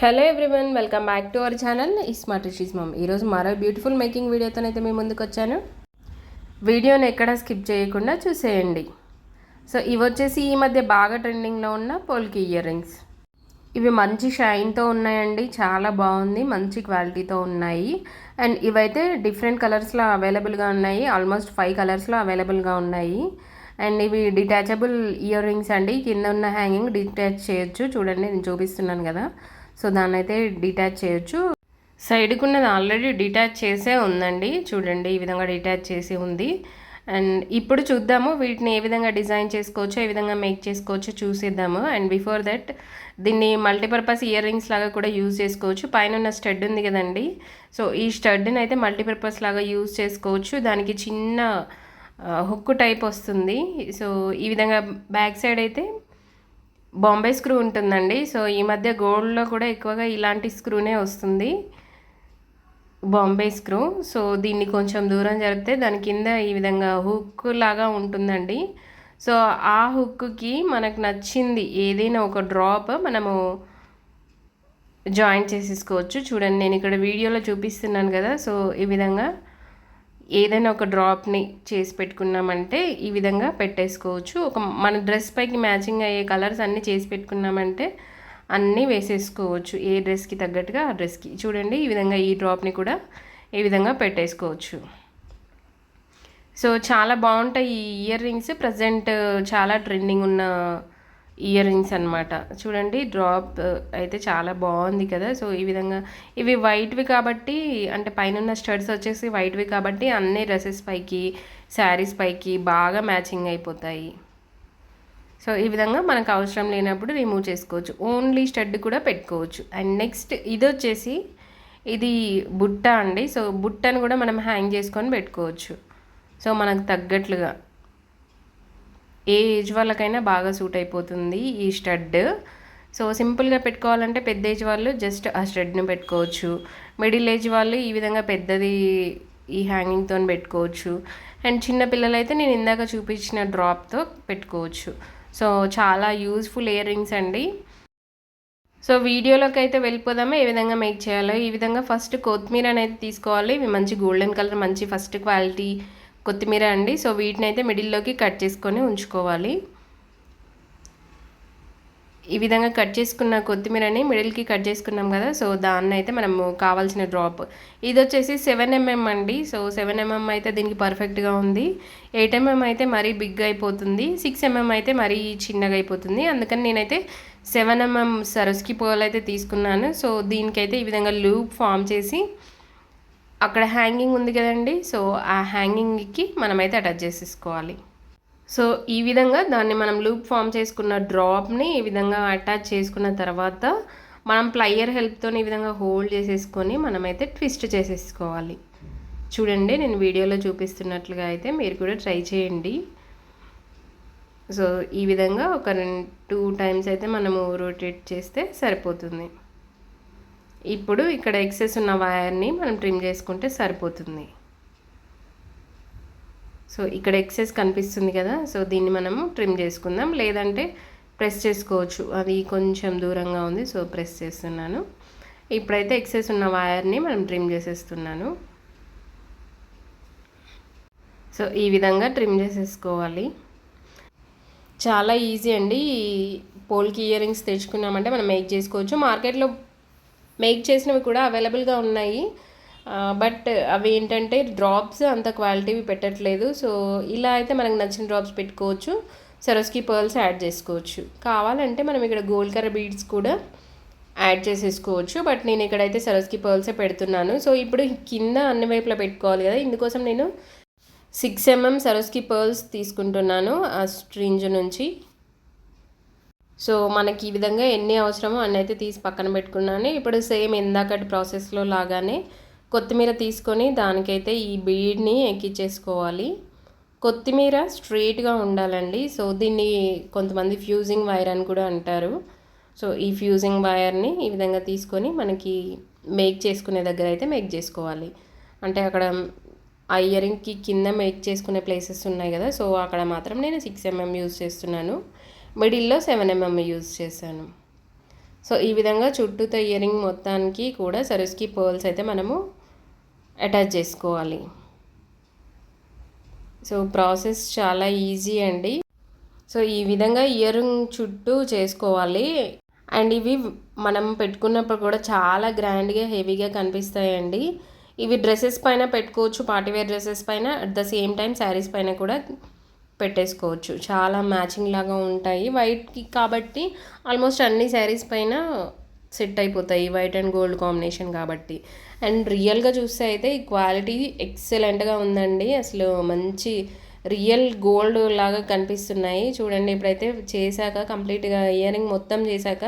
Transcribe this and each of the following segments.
Hello everyone welcome back to our channel smart Rishi's mom ఈరోజు మరో beautiful making వీడియోతోనైతే మీ ముందుకు వచ్చాను. వీడియోని ఎక్కడ స్కిప్ చేయకుండా చూసేయండి. సో ఇవి వచ్చేసి ఈ మధ్య బాగా ట్రెండింగ్లో ఉన్న పోల్కి ఇయర్ రింగ్స్ ఇవి మంచి షైన్తో ఉన్నాయండి చాలా బాగుంది మంచి క్వాలిటీతో ఉన్నాయి. అండ్ ఇవైతే డిఫరెంట్ కలర్స్లో అవైలబుల్గా ఉన్నాయి ఆల్మోస్ట్ ఫైవ్ కలర్స్లో అవైలబుల్గా ఉన్నాయి. అండ్ ఇవి డిటాచబుల్ ఇయర్ రింగ్స్ అండి కింద ఉన్న హ్యాంగింగ్ డిటాచ్ చేయొచ్చు. చూడండి నేను చూపిస్తున్నాను కదా. సో దాన్ని అయితే డిటాచ్ చేయొచ్చు. సైడ్కి ఉన్నది ఆల్రెడీ డిటాచ్ చేసే ఉందండి. చూడండి ఈ విధంగా డిటాచ్ చేసి ఉంది. అండ్ ఇప్పుడు చూద్దాము వీటిని ఏ విధంగా డిజైన్ చేసుకోవచ్చో ఏ విధంగా మేక్ చేసుకోవచ్చో చూసేద్దాము. అండ్ బిఫోర్ దట్ దీన్ని మల్టీపర్పస్ ఇయర్ రింగ్స్ లాగా కూడా యూజ్ చేసుకోవచ్చు. పైన ఉన్న స్టడ్ ఉంది కదండి. సో ఈ స్టడ్ని అయితే మల్టీపర్పస్ లాగా యూజ్ చేసుకోవచ్చు. దానికి చిన్న హుక్ టైప్ వస్తుంది. సో ఈ విధంగా బ్యాక్ సైడ్ అయితే బాంబే స్క్రూ ఉంటుందండి. సో ఈ మధ్య గోల్డ్లో కూడా ఎక్కువగా ఇలాంటి స్క్రూనే వస్తుంది. బాంబే స్క్రూ. సో దీన్ని కొంచెం దూరం జరిపితే దాని కింద ఈ విధంగా హుక్ లాగా ఉంటుందండి. సో ఆ హుక్కి మనకు నచ్చింది ఏదైనా ఒక డ్రాప్ మనము జాయిన్ చేసేసుకోవచ్చు. చూడండి నేను ఇక్కడ వీడియోలో చూపిస్తున్నాను కదా. సో ఈ విధంగా ఏదైనా ఒక డ్రాప్ని చేసి పెట్టుకున్నామంటే ఈ విధంగా పెట్టేసుకోవచ్చు. ఒక మన డ్రెస్ పైకి మ్యాచింగ్ అయ్యే కలర్స్ అన్నీ చేసి పెట్టుకున్నామంటే అన్నీ వేసేసుకోవచ్చు. ఏ డ్రెస్కి తగ్గట్టుగా ఆ డ్రెస్కి. చూడండి ఈ విధంగా ఈ డ్రాప్ని కూడా ఈ విధంగా పెట్టేసుకోవచ్చు. సో చాలా బాగుంటాయి ఈ ఇయర్ రింగ్స్. ప్రజెంట్ చాలా ట్రెండింగ్ ఉన్న ఇయర్ రింగ్స్ అనమాట చూడండి డ్రాప్ uh, అయితే చాలా బాగుంది కదా. సో ఈ విధంగా ఇవి వైట్వి కాబట్టి అంటే పైన స్టడ్స్ వచ్చేసి వైట్వి కాబట్టి అన్ని డ్రెస్సెస్ పైకి శారీస్ పైకి బాగా మ్యాచింగ్ అయిపోతాయి. సో ఈ విధంగా మనకు అవసరం లేనప్పుడు రిమూవ్ చేసుకోవచ్చు. ఓన్లీ స్టడ్ కూడా పెట్టుకోవచ్చు. అండ్ నెక్స్ట్ ఇది వచ్చేసి ఇది బుట్ట అండి. సో బుట్టను కూడా మనం హ్యాంగ్ చేసుకొని పెట్టుకోవచ్చు. సో మనకు తగ్గట్లుగా. ఏ ఏజ్ వాళ్ళకైనా బాగా సూట్ అయిపోతుంది ఈ స్టడ్. సో సింపుల్గా పెట్టుకోవాలంటే పెద్ద ఏజ్ వాళ్ళు జస్ట్ ఆ స్టడ్ని పెట్టుకోవచ్చు. మిడిల్ ఏజ్ వాళ్ళు ఈ విధంగా పెద్దది ఈ హ్యాంగింగ్తో పెట్టుకోవచ్చు. అండ్ చిన్న పిల్లలైతే నేను ఇందాక చూపించిన డ్రాప్తో పెట్టుకోవచ్చు. సో చాలా యూజ్ఫుల్ ఇయర్ రింగ్స్ అండి. సో వీడియోలోకి అయితే వెళ్ళిపోదామా? ఏ విధంగా మేక్ చేయాలో? ఈ విధంగా ఫస్ట్ కొత్తిమీర అనేది తీసుకోవాలి. ఇవి మంచి గోల్డెన్ కలర్ మంచి ఫస్ట్ క్వాలిటీ కొత్తిమీర అండి. సో వీటిని అయితే మిడిల్లోకి కట్ చేసుకొని ఉంచుకోవాలి. ఈ విధంగా కట్ చేసుకున్న కొత్తిమీరని మిడిల్కి కట్ చేసుకున్నాం కదా సో దాన్ని అయితే మనము కావాల్సిన డ్రాప్. ఇది వచ్చేసి సెవెన్ ఎంఎం అండి. సో సెవెన్ ఎంఎం అయితే దీనికి పర్ఫెక్ట్గా ఉంది. ఎయిట్ ఎంఎం అయితే మరీ బిగ్ అయిపోతుంది. సిక్స్ ఎంఎం అయితే మరీ చిన్నగా అయిపోతుంది. అందుకని నేనైతే సెవెన్ ఎంఎం సరస్కి పోల్ అయితే తీసుకున్నాను. సో దీనికైతే ఈ విధంగా లూప్ ఫామ్ చేసి అక్కడ హ్యాంగింగ్ ఉంది కదండి. సో ఆ హ్యాంగింగ్కి మనమైతే అటాచ్ చేసేసుకోవాలి. సో ఈ విధంగా దాన్ని మనం లూప్ ఫామ్ చేసుకున్న డ్రాప్ని ఈ విధంగా అటాచ్ చేసుకున్న తర్వాత మనం ప్లయర్ హెల్ప్తో ఈ విధంగా హోల్డ్ చేసేసుకొని మనమైతే ట్విస్ట్ చేసేసుకోవాలి. చూడండి నేను వీడియోలో చూపిస్తున్నట్లుగా అయితే మీరు కూడా ట్రై చేయండి. సో ఈ విధంగా ఒక రెండు టూ టైమ్స్ అయితే మనము రొటేట్ చేస్తే సరిపోతుంది. ఇప్పుడు ఇక్కడ ఎక్సెస్ ఉన్న వైర్ని మనం ట్రిమ్ చేసుకుంటే సరిపోతుంది. సో ఇక్కడ ఎక్సెస్ కనిపిస్తుంది కదా సో దీన్ని మనము ట్రిమ్ చేసుకుందాం. లేదంటే ప్రెస్ చేసుకోవచ్చు. అది కొంచెం దూరంగా ఉంది సో ప్రెస్ చేస్తున్నాను. ఇప్పుడైతే ఎక్సెస్ ఉన్న వైర్ని మనం ట్రిమ్ చేసేస్తున్నాను. సో ఈ విధంగా ట్రిమ్ చేసేసుకోవాలి. చాలా ఈజీ అండి. పోల్కి ఇయర్ రింగ్స్ తెచ్చుకున్నామంటే మనం మేక్ చేసుకోవచ్చు. మార్కెట్లో మేక్ చేసినవి కూడా అవైలబుల్గా ఉన్నాయి. బట్ అవి ఏంటంటే డ్రాప్స్ అంత క్వాలిటీవి పెట్టట్లేదు. సో ఇలా అయితే మనకు నచ్చిన డ్రాప్స్ పెట్టుకోవచ్చు. సరోస్కి పర్ల్స్ యాడ్ చేసుకోవచ్చు. కావాలంటే మనం ఇక్కడ గోల్డ్ బీడ్స్ కూడా యాడ్ చేసేసుకోవచ్చు. బట్ నేను ఇక్కడైతే సరోస్కి పర్ల్సే పెడుతున్నాను. సో ఇప్పుడు కింద అన్ని వైపులా పెట్టుకోవాలి కదా. ఇందుకోసం నేను సిక్స్ ఎంఎం సరోస్కి పర్ల్స్ తీసుకుంటున్నాను. ఆ స్ట్రింజ్ నుంచి. సో మనకి ఈ విధంగా ఎన్ని అవసరమో అన్నీ అయితే తీసి పక్కన పెట్టుకున్నాను. ఇప్పుడు సేమ్ ఇందాకటి ప్రాసెస్లో లాగానే కొత్తిమీర తీసుకొని దానికైతే ఈ బీడ్ని ఎక్కించేసుకోవాలి కొత్తిమీర స్ట్రెయిట్గా ఉండాలండి. సో దీన్ని కొంతమంది ఫ్యూజింగ్ వైర్ అని కూడా అంటారు. సో ఈ ఫ్యూజింగ్ వైర్ని ఈ విధంగా తీసుకొని మనకి మేక్ చేసుకునే దగ్గర అయితే మేక్ చేసుకోవాలి. అంటే అక్కడ ఆ ఇయరింగ్కి కింద మేక్ చేసుకునే ప్లేసెస్ ఉన్నాయి కదా సో అక్కడ మాత్రం నేను సిక్స్ ఎంఎం యూజ్ చేస్తున్నాను. మిడిల్లో సెవెన్ ఎంఎం యూజ్ చేశాను. సో ఈ విధంగా చుట్టూతో ఇయరింగ్ మొత్తానికి కూడా సరస్కి పర్ల్స్ అయితే మనము అటాచ్ చేసుకోవాలి. సో ప్రాసెస్ చాలా ఈజీ అండి. సో ఈ విధంగా ఇయరింగ్ చుట్టూ చేసుకోవాలి. అండ్ ఇవి మనం పెట్టుకున్నప్పుడు కూడా చాలా గ్రాండ్గా హెవీగా కనిపిస్తాయండి. ఇవి డ్రెస్సెస్ పైన పెట్టుకోవచ్చు పార్టీవేర్ డ్రెస్సెస్ పైన. At the same time saris పైన కూడా పెట్టేసుకోవచ్చు. చాలా మ్యాచింగ్ లాగా ఉంటాయి. వైట్కి కాబట్టి ఆల్మోస్ట్ అన్ని శారీస్ పైన సెట్ అయిపోతాయి. వైట్ అండ్ గోల్డ్ కాంబినేషన్ కాబట్టి. అండ్ రియల్గా చూస్తే అయితే ఈ క్వాలిటీ ఎక్సలెంట్గా ఉందండి. అసలు మంచి రియల్ గోల్డ్ లాగా కనిపిస్తున్నాయి. చూడండి ఇప్పుడైతే చేశాక కంప్లీట్గా ఇయరింగ్ మొత్తం చేశాక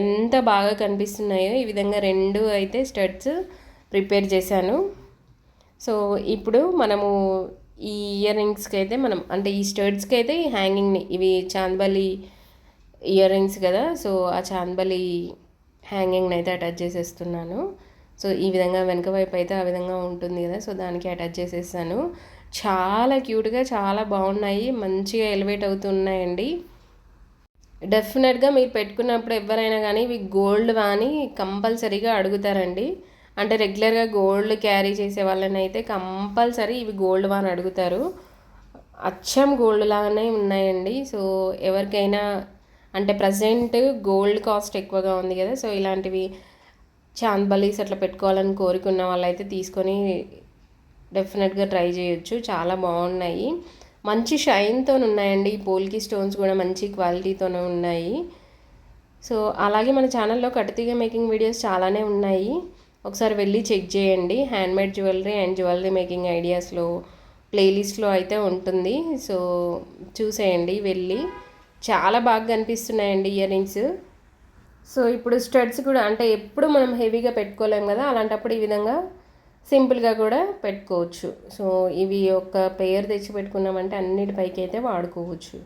ఎంత బాగా కనిపిస్తున్నాయో ఈ విధంగా రెండు అయితే స్టడ్స్ ప్రిపేర్ చేశాను. సో ఇప్పుడు మనము ఈ ఇయర్ రింగ్స్కి అయితే మనం అంటే ఈ స్టడ్స్కి అయితే ఈ హ్యాంగింగ్ని ఇవి చాందబలి ఇయర్ రింగ్స్ కదా సో ఆ చాందబలి హ్యాంగింగ్ని అయితే అటాచ్ చేసేస్తున్నాను. సో ఈ విధంగా వెనక వైపు అయితే ఆ విధంగా ఉంటుంది కదా సో దానికి అటాచ్ చేసేసాను. చాలా క్యూట్గా చాలా బాగున్నాయి మంచిగా ఎలివేట్ అవుతున్నాయండి. డెఫినెట్గా మీరు పెట్టుకున్నప్పుడు ఎవరైనా కానీ ఇవి గోల్డ్ కానీ కంపల్సరీగా అడుగుతారండి. అంటే రెగ్యులర్గా గోల్డ్ క్యారీ చేసే వాళ్ళని అయితే కంపల్సరీ ఇవి గోల్డ్ వాన్ అడుగుతారు. అచ్చం గోల్డ్ లాగానే ఉన్నాయండి. సో ఎవరికైనా అంటే ప్రజెంట్ గోల్డ్ కాస్ట్ ఎక్కువగా ఉంది కదా సో ఇలాంటివి చాందబలీస్ అట్లా పెట్టుకోవాలని కోరుకున్న వాళ్ళైతే తీసుకొని డెఫినెట్గా ట్రై చేయొచ్చు. చాలా బాగున్నాయి. మంచి షైన్తో ఉన్నాయండి. ఈ పోల్కి స్టోన్స్ కూడా మంచి క్వాలిటీతోనే ఉన్నాయి. సో అలాగే మన ఛానల్లో కట్టుతీగ మేకింగ్ వీడియోస్ చాలానే ఉన్నాయి. ఒకసారి వెళ్ళి చెక్ చేయండి. Handmade jewellery and jewellery making ఐడియాస్లో ప్లేలిస్ట్లో అయితే ఉంటుంది. సో చూసేయండి వెళ్ళి. చాలా బాగా కనిపిస్తున్నాయండి ఇయర్ రింగ్స్. సో ఇప్పుడు స్టడ్స్ కూడా అంటే ఎప్పుడు మనం హెవీగా పెట్టుకోలేం కదా అలాంటప్పుడు ఈ విధంగా సింపుల్గా కూడా పెట్టుకోవచ్చు. సో ఇవి ఒక పేరు తెచ్చి పెట్టుకున్నామంటే అన్నిటిపైకి అయితే వాడుకోవచ్చు.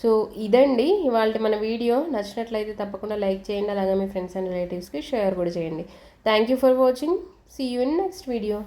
సో ఇదండి ఇవాళ మన వీడియో. నచ్చినట్లయితే తప్పకుండా లైక్ చేయండి అలాగే మీ ఫ్రెండ్స్ అండ్ రిలేటివ్స్కి షేర్ కూడా చేయండి. Thank you for watching see you in next video